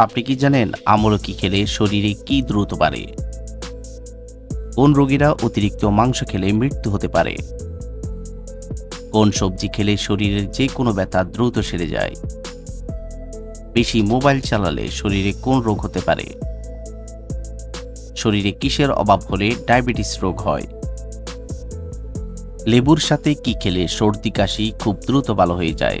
আপনি কি জানেন আমলকি খেলে শরীরে কি দ্রুত বাড়ে? কোন রোগীরা অতিরিক্ত মাংস খেলে মৃত্যু হতে পারে? কোন সবজি খেলে শরীরের যে কোনো ব্যথা দ্রুত সেরে যায়? বেশি মোবাইল চালালে শরীরে কোন রোগ হতে পারে? শরীরে কিসের অভাব হলে ডায়াবেটিস রোগ হয়? লেবুর সাথে কি খেলে সর্দি কাশি খুব দ্রুত ভালো হয়ে যায়?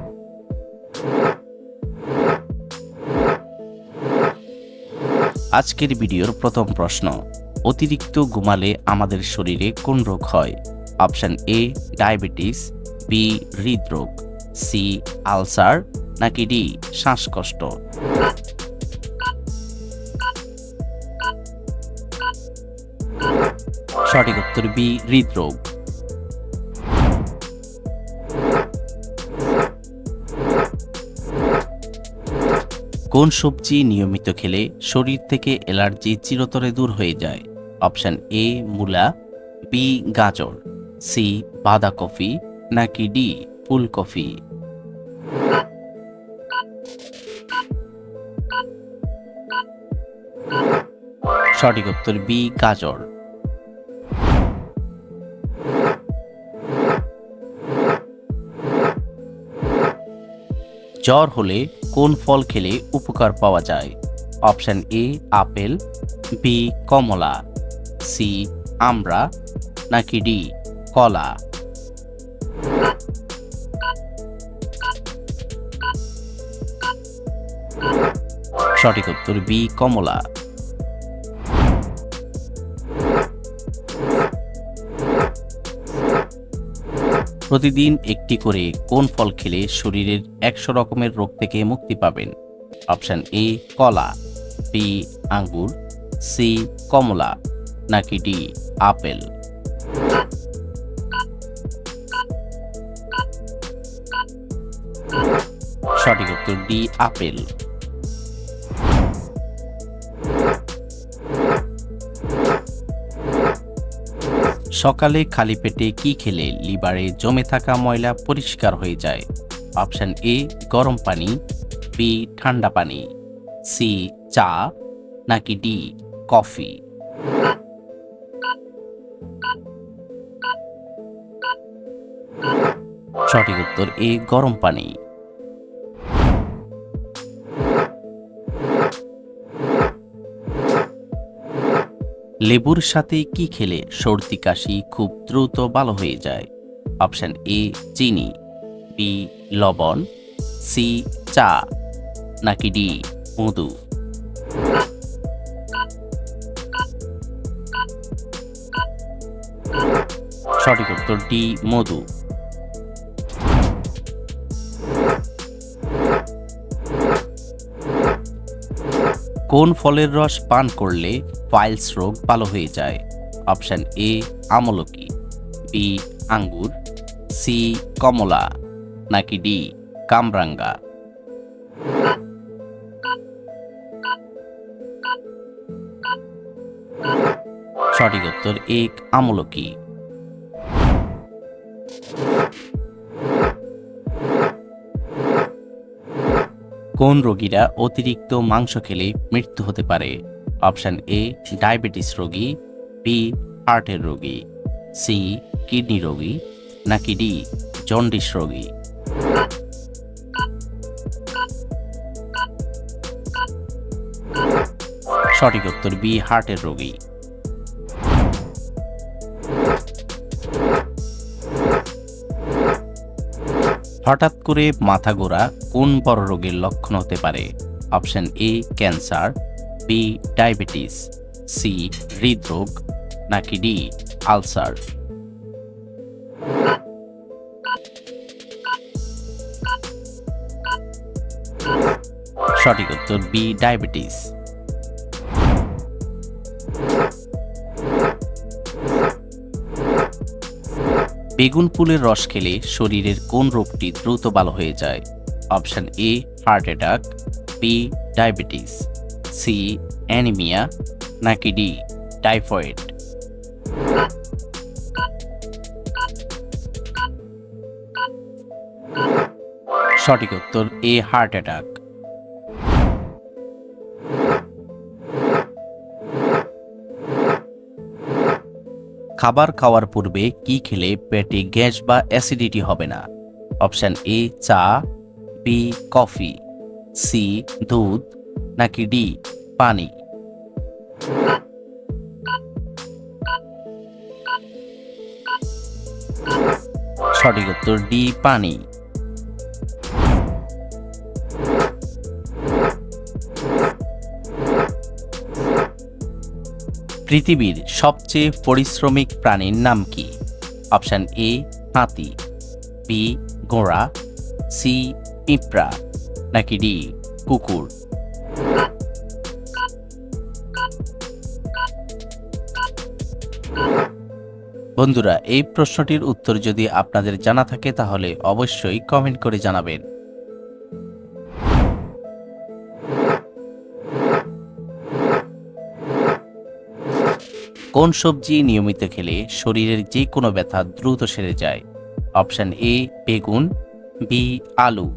আজকের ভিডিওর প্রথম প্রশ্ন, অতিরিক্ত ঘুমালে আমাদের শরীরে কোন রোগ হয়? অপশান এ, ডায়াবেটিস, বি, হৃদরোগ, সি, আলসার, নাকি ডি, শ্বাসকষ্ট। সঠিক উত্তর বি, হৃদরোগ। কোন সবজি নিয়মিত খেলে শরীর থেকে অ্যালার্জি চিরতরে দূর হয়ে যায়? অপশান এ, মূলা, বি, গাজর, সি, বাঁধাকপি, নাকি ডি, ফুলকপি? সঠিক উত্তর বি, গাজর। জ্বর হলে কোন ফল খেলে উপকার পাওয়া যায়? অপশান এ আপেল বি কমলা সি আমড়া নাকি ডি কলা? সঠিক উত্তর বি কমলা। প্রতিদিন একটি করে কোন ফল খেলে শরীরের একশো রকমের রোগ থেকে মুক্তি পাবেন? অপশন এ, কলা, বি, আঙ্গুর, সি, কমলা, নাকি ডি, আপেল? সঠিক উত্তর ডি, আপেল। সকালে খালি পেটে কি খেলে লিভারে জমে থাকা ময়লা পরিষ্কার হয়ে যায়? অপশন এ, গরম পানি বি ঠান্ডা পানি সি চা, নাকি ডি কফি? সঠিক উত্তর এ, গরম পানি। লেবুর সাথে কি খেলে সর্দি কাশি খুব দ্রুত ভালো হয়ে যায়? অপশান এ, চিনি। বি লবণ। সি চা। নাকি ডি, মধু? সঠিক উত্তর ডি, মধু। কোন ফলের রস পান করলে পাইলস রোগ ভালো হয়ে যায়? অপশন এ, আমলকি, বি, আঙ্গুর, সি, কমলা, নাকি ডি, কামরাঙ্গা? সঠিক উত্তর এক আমলকি। কোন রোগীরা অতিরিক্ত মাংস খেলে মৃত্যু হতে পারে? অপশান এ, ডায়াবেটিস রোগী, বি, হার্টের রোগী, সি, কিডনি রোগী, নাকি ডি, জন্ডিস রোগী? সঠিক উত্তর বি, হার্টের রোগী। হঠাৎ করে মাথা ঘোরা কোন বড় রোগের লক্ষণ হতে পারে? Option A cancer B diabetes C হৃদরোগ, নাকি ডি আলসার। সঠিক উত্তর বি ডায়াবেটিস। বেগুন ফুলের রস খেলে শরীরের কোন রোগটি দ্রুত ভালো হয়ে যায়? Option A, heart attack, B, diabetes, C, anaemia, নাকি ডি, টাইফয়েড? সঠিক উত্তর, এ, হার্ট অ্যাটাক। খাবার খাওয়ার পূর্বে কি খেলে পেটে গ্যাস বা অ্যাসিডিটি হবে না? অপশান এ, চা, বি, কফি, সি, দুধ, নাকি ডি, পানি? সঠিক উত্তর ডি, পানি। পৃথিবীর সবচেয়ে পরিশ্রমিক প্রাণীর নাম কি? অপশান এ, হাতি বি ঘোড়া সি পিঁপড়া, নাকি ডি, কুকুর? বন্ধুরা, এই প্রশ্নটির উত্তর যদি আপনাদের জানা থাকে, তাহলে অবশ্যই কমেন্ট করে জানাবেন। কোন সবজি নিয়মিত খেলে শরীরের যে কোনো ব্যথা দ্রুত সেরে যায়। অপশান এ বেগুন বি আলু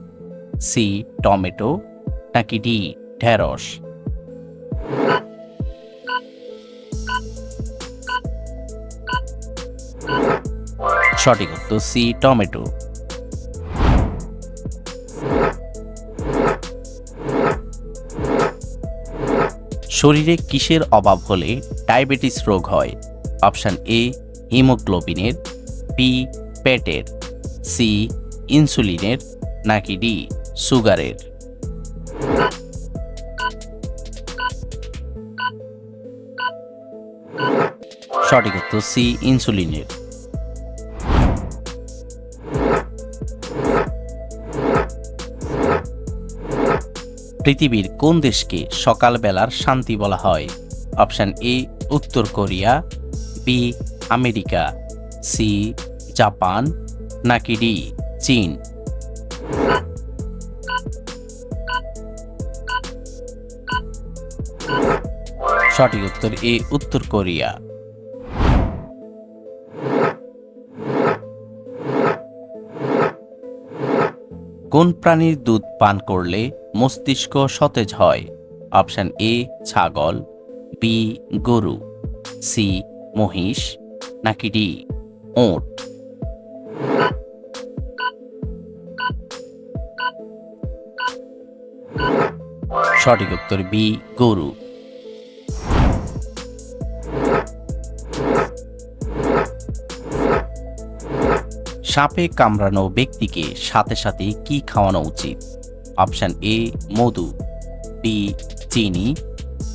সি টমেটো, নাকি ডি ঢেঁড়স। সঠিক উত্তর সি টমেটো। শরীরে কিসের অভাব হলে ডায়াবেটিস রোগ হয়। অপশান এ, হিমোগ্লোবিনের, বি, পেটের, সি, ইনসুলিনের, নাকি ডি, সুগারের। সঠিক উত্তর সি, ইনসুলিনের। পৃথিবীর কোন দেশকে সকালবেলার শান্তি বলা হয়? অপশান এ, উত্তর Korea, B, America, C, Japan, নাকি ডি, চীন। সঠিক উত্তর এ, উত্তর কোরিয়া। কোন প্রাণীর দুধ পান করলে মস্তিষ্ক সতেজ হয়? অপশান এ, ছাগল। বি গরু, সি মহিষ, নাকি ডি ওঁট? সঠিক উত্তর বি গরু। সাপে কামড়ানো ব্যক্তিকে সাথে সাথে কি খাওয়ানো উচিত? অপশান এ, মধু, বি, চিনি,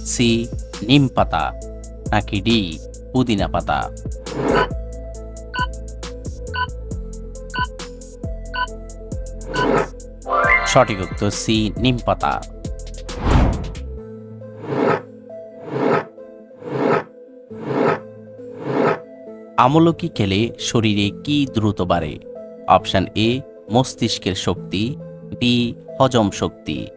সি নিম পাতা নাকি ডি, পুদিনা পাতা? সঠিক উত্তর সি, নিম পাতা। আমলকি খেলে শরীরে কি দ্রুত বাড়ে? অপশান এ, মস্তিষ্কের শক্তি, বি, হজম শক্তি,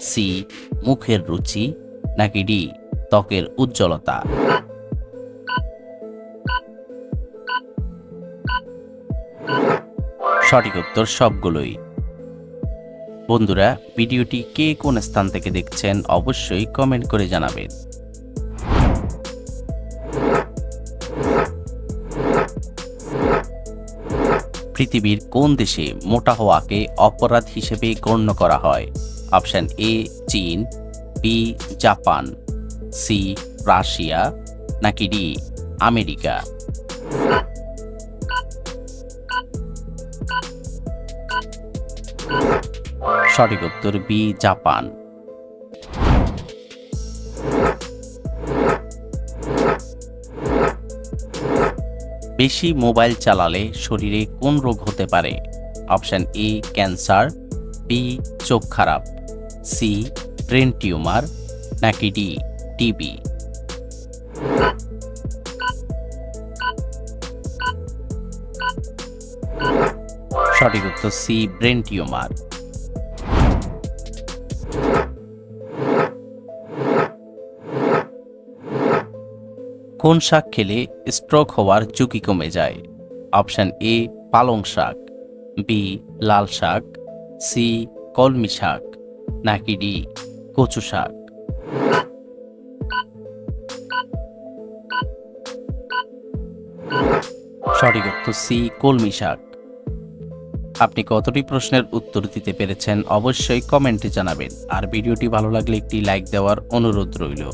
সি, মুখের রুচি, নাকি ডি ত্বকের উজ্জ্বলতা। সঠিক উত্তর সবগুলোই। বন্ধুরা, ভিডিওটি কে কোন স্থান থেকে দেখছেন অবশ্যই কমেন্ট করে জানাবেন। পৃথিবীর কোন দেশে মোটা হওয়াকে অপরাধ হিসেবে গণ্য করা হয়? অপশান এ, চীন, বি, জাপান। সি রাশিয়া, নাকি ডি, আমেরিকা? সঠিক উত্তর, বি, জাপান। বেশি মোবাইল চালালে শরীরে কোন রোগ হতে পারে? অপশান এ, ক্যান্সার, বি, চোখ খারাপ, সি, ব্রেন টিউমার, নাকি ডি টিবি সঠিক উত্তর সি, ব্রেন টিউমার। কোন শাক খেলে স্ট্রোক হওয়ার ঝুঁকি কমে যায়? অপশন এ, পালং শাক, বি, লাল শাক, সি, কলমি শাক, নাকি ডি, কচু শাক? সঠিক উত্তর সি, কলমি শাক। আপনি কতটি প্রশ্নের উত্তর দিতে পেরেছেন অবশ্যই কমেন্টে জানাবেন। আর ভিডিওটি ভালো লাগলে একটি লাইক দেওয়ার অনুরোধ রইল।